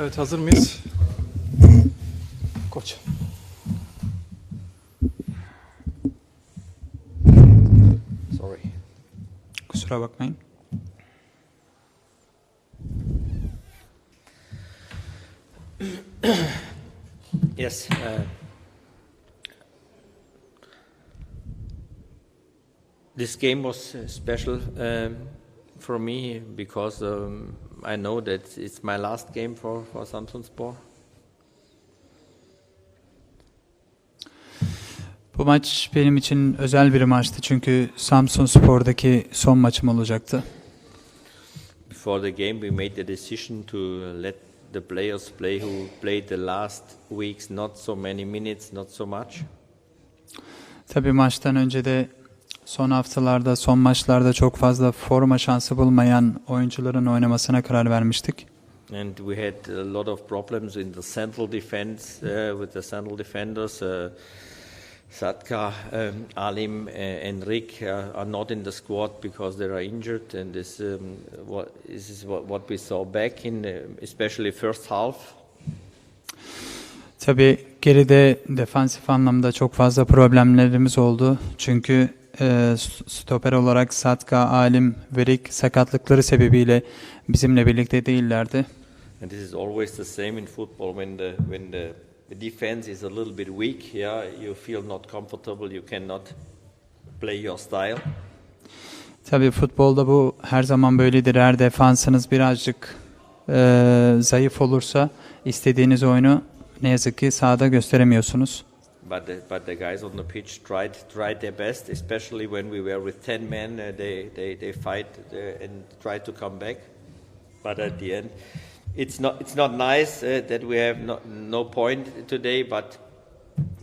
Evet hazır mıyız? Koç. Sorry. Kusura bakmayın. Yes. Uh, this game was uh, special um, for me because um, I know that it's my last game for, for Samsunspor. Bu maç benim için özel bir maçtı çünkü Samsun Spor'daki son maçım olacaktı. Before the game, we made the decision to let the players play who played the last weeks, not so many minutes, not so much. Tabii maçtan önce de son haftalarda, son maçlarda çok fazla forma şansı bulmayan oyuncuların oynamasına karar vermiştik. And we had a lot of problems in the central defense uh, with the central defenders. Uh, Satka, um, Alim, uh, and Rick uh, are not in the squad because they are injured, and this, um, what, this is what, what we saw back in, uh, especially first half. Tabii geride defansif anlamda çok fazla problemlerimiz oldu. Çünkü e, stoper olarak Satka, Alim ve Rick sakatlıkları sebebiyle bizimle birlikte değillerdi. And this is always the same in football when the when the, the defense is a little bit weak. Yeah, you feel not comfortable. You cannot play your style. Tabii futbolda bu her zaman böyledir. Eğer defansınız birazcık e, zayıf olursa istediğiniz oyunu ne yazık ki sahada gösteremiyorsunuz. But the, but the guys on the pitch tried tried their best, especially when we were with ten men. Uh, they, they they fight uh, and try to come back. But at the end, it's not it's not nice uh, that we have no, no point today. But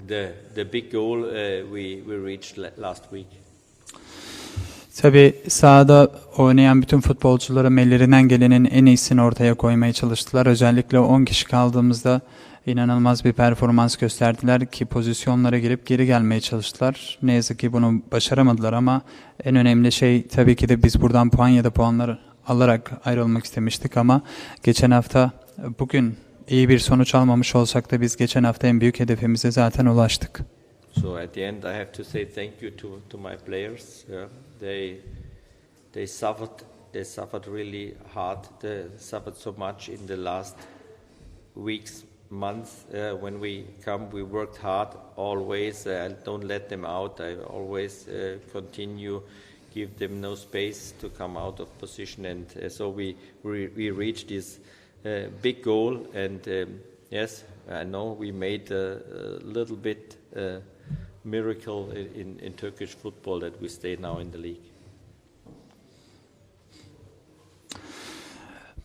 the the big goal uh, we we reached la- last week. Tabii sahada oynayan bütün futbolcularım ellerinden gelenin en iyisini ortaya koymaya çalıştılar. Özellikle 10 kişi kaldığımızda inanılmaz bir performans gösterdiler ki pozisyonlara girip geri gelmeye çalıştılar. Ne yazık ki bunu başaramadılar ama en önemli şey tabii ki de biz buradan puan ya da puanlar alarak ayrılmak istemiştik ama geçen hafta bugün iyi bir sonuç almamış olsak da biz geçen hafta en büyük hedefimize zaten ulaştık. So at the end, I have to say thank you to, to my players. Yeah. They they suffered they suffered really hard. They suffered so much in the last weeks, months. Uh, when we come, we worked hard always. Uh, I don't let them out. I always uh, continue, give them no space to come out of position, and uh, so we we, we reached this uh, big goal. And um, yes, I know we made a, a little bit. Uh, miracle in, in, Turkish football that we stay now in the league.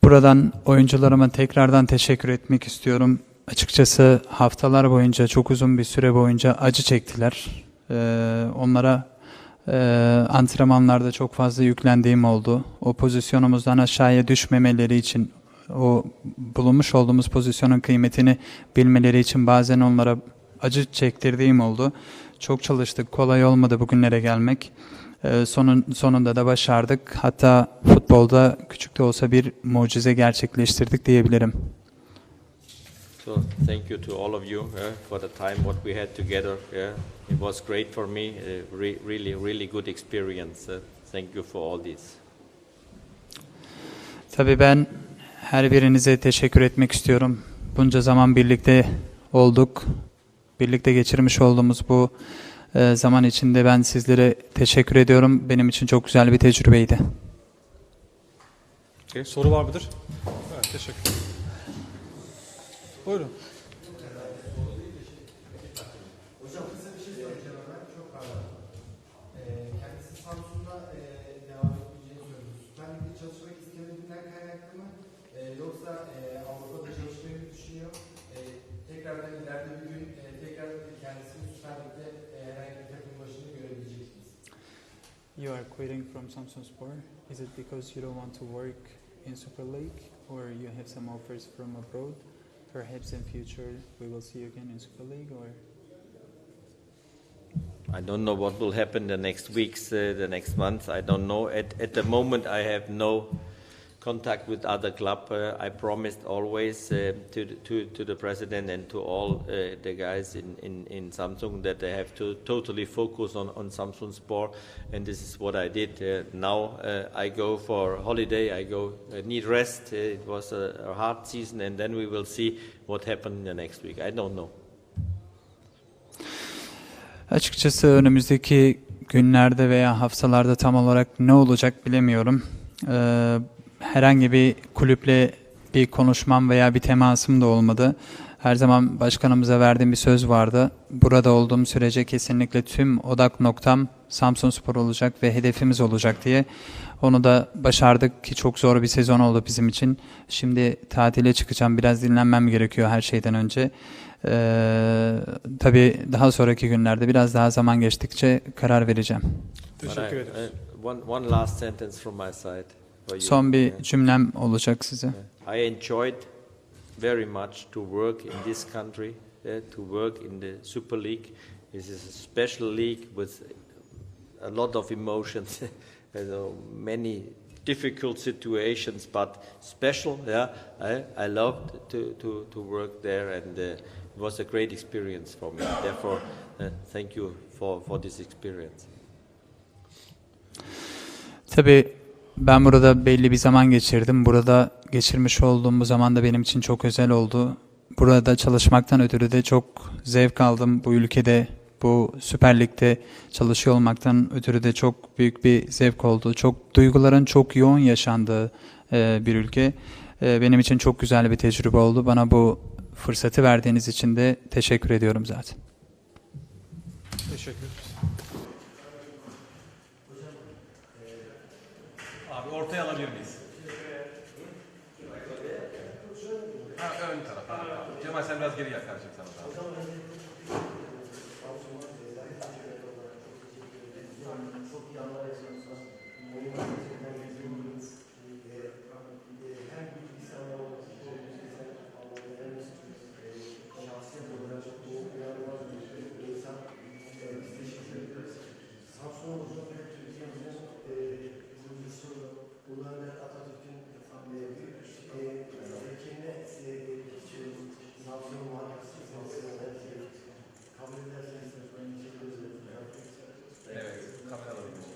Buradan oyuncularıma tekrardan teşekkür etmek istiyorum. Açıkçası haftalar boyunca çok uzun bir süre boyunca acı çektiler. Ee, onlara e, antrenmanlarda çok fazla yüklendiğim oldu. O pozisyonumuzdan aşağıya düşmemeleri için o bulunmuş olduğumuz pozisyonun kıymetini bilmeleri için bazen onlara acı çektirdiğim oldu. Çok çalıştık. Kolay olmadı bugünlere gelmek. Ee, sonun, sonunda da başardık. Hatta futbolda küçük de olsa bir mucize gerçekleştirdik diyebilirim. So thank you to all of you yeah, for the time what we had together. Yeah, it was great for me. Uh, re- really, really good experience. Uh, thank you for all this. Tabii ben her birinize teşekkür etmek istiyorum. Bunca zaman birlikte olduk. Birlikte geçirmiş olduğumuz bu e, zaman içinde ben sizlere teşekkür ediyorum. Benim için çok güzel bir tecrübeydi. Okay, soru var mıdır? Evet, teşekkür Buyurun. Kendisi Samsun'da e, devam etmeyeceğini söylüyor. Süper Lig'de çalışmak istemediğinden kaynaklı mı? E, yoksa e, Avrupa'da çalışmayı mı düşünüyor? E, tekrardan ileride bir gün e, tekrar kendisini Süper Lig'de e, herhangi bir takım başında görebilecek miyiz? You are quitting from Samsung Sport. Is it because you don't want to work in Super League, or you have some offers from abroad? Perhaps in future we will see you again in Super League, or I don't know what will happen the next weeks, uh, the next months. I don't know. At, at the moment, I have no contact with other club. Uh, I promised always uh, to, the, to, to the president and to all uh, the guys in, in, in Samsung that they have to totally focus on, on Samsung Sport, and this is what I did. Uh, now uh, I go for holiday. I go uh, need rest. It was a, a hard season, and then we will see what happened in the next week. I don't know. Açıkçası önümüzdeki günlerde veya haftalarda tam olarak ne olacak bilemiyorum. Ee, herhangi bir kulüple bir konuşmam veya bir temasım da olmadı. Her zaman başkanımıza verdiğim bir söz vardı. Burada olduğum sürece kesinlikle tüm odak noktam Samsun Spor olacak ve hedefimiz olacak diye. Onu da başardık ki çok zor bir sezon oldu bizim için. Şimdi tatile çıkacağım. Biraz dinlenmem gerekiyor her şeyden önce. Ee, tabii daha sonraki günlerde biraz daha zaman geçtikçe karar vereceğim. Teşekkür ederiz. uh, one, one last sentence from my side. Son bir cümlem olacak size. I enjoyed very much to work in this country, to work in the Super League. This is a special league with a lot of emotions, know, many difficult situations, but special. Yeah, I, I loved to, to, to work there, and uh, it was a great experience for me. Therefore, uh, thank you for, for this experience. Tabii ben burada belli bir zaman geçirdim. Burada geçirmiş olduğum bu zaman da benim için çok özel oldu. Burada çalışmaktan ötürü de çok zevk aldım. Bu ülkede, bu Süper Lig'de çalışıyor olmaktan ötürü de çok büyük bir zevk oldu. Çok duyguların çok yoğun yaşandığı e, bir ülke. E, benim için çok güzel bir tecrübe oldu. Bana bu fırsatı verdiğiniz için de teşekkür ediyorum zaten. Teşekkür Abi ortaya alabilir miyiz? Ha, ön tarafa. Cemal sen biraz geri gel kardeşim sana. Evet, kamera alabilir miyiz?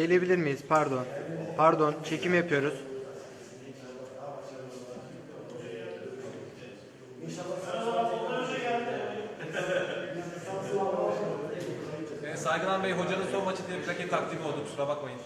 Eğilebilir miyiz? Pardon. Pardon. Çekim yapıyoruz. Saygılan Bey hocanın son maçı diye plaket takdimi oldu kusura bakmayın.